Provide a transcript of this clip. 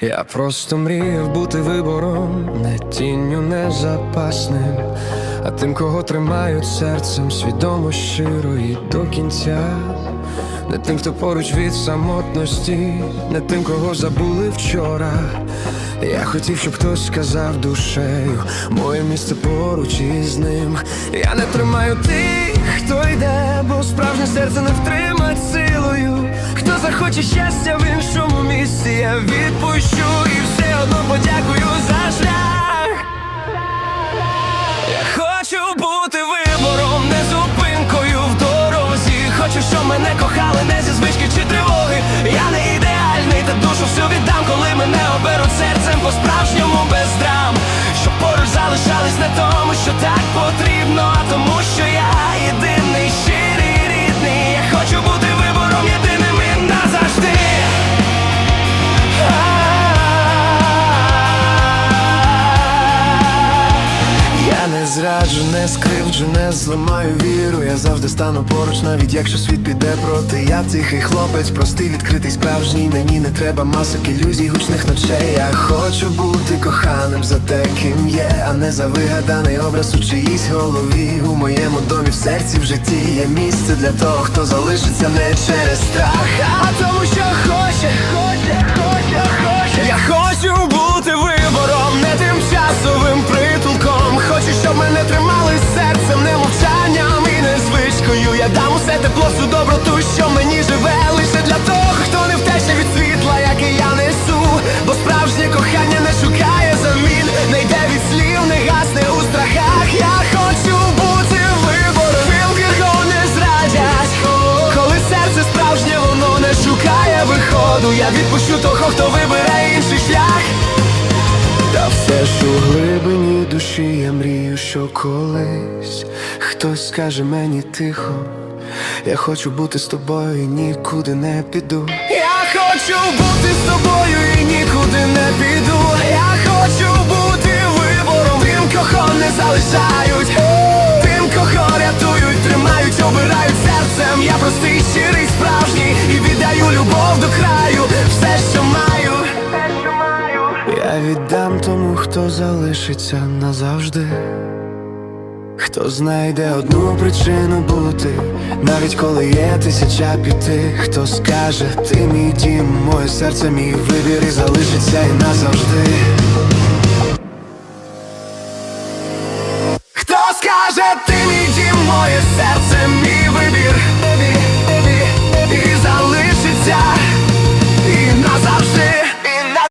Я просто мріяв бути вибором, не тінню, не запасним, а тим, кого тримають серцем, свідомо щиро і до кінця. Не тим, хто поруч від самотності, не тим, кого забули вчора. Я хотів, щоб хтось сказав душею, моє місце поруч із ним. Я не тримаю тих, хто йде, бо справжнє серце не втримать силою. Захоче щастя в іншому місці, я відпущу і все одно подякую за шлях. Я хочу бути вибором, не зупинкою в дорозі. Хочу, щоб мене кохали не зі звички чи тривоги. Я не ідеальний, та душу всю віддам, коли мене оберуть серцем по-справжньому без драм. Щоб поруч залишались не тому, що так потрібно, Я не зраджу, не скривджу, не зламаю віру. Я завжди стану поруч, навіть якщо світ піде проти. Я тихий хлопець, простий, відкритий, справжній. Мені не треба масок ілюзій, гучних ночей. Я хочу бути коханим за те, ким є, а не за вигаданий образ у чиїсь голові. У моєму домі в серці в житті є місце для того, хто залишиться не через страх, а тому, що хоче, тепло, доброту, що мені живе, лише для того, хто не втече від світла, яке я несу. Бо справжнє кохання не шукає замін, не йде від слів, не гасне у страхах. Я хочу бути вибором, тим, кого не зрадять. Коли серце справжнє, воно не шукає виходу. Я відпущу того, хто вибере інший шлях. Та все ж у глибині душі я мрію, що колись хтось скаже мені тихо. Я хочу бути з тобою і нікуди не піду. Я хочу бути з тобою і нікуди не піду. Я хочу бути вибором, тим, кого не залишають, тим, кого рятують, тримають, обирають серцем. Я простий, щирий, справжній і віддаю любов до краю. Все, що маю. Я віддам тому, хто залишиться назавжди. Хто знайде одну причину бути, навіть коли є тисяча піти, хто скаже, ти мій дім, моє серце, мій вибір і залишиться і назавжди. Хто скаже, ти мій дім, моє серце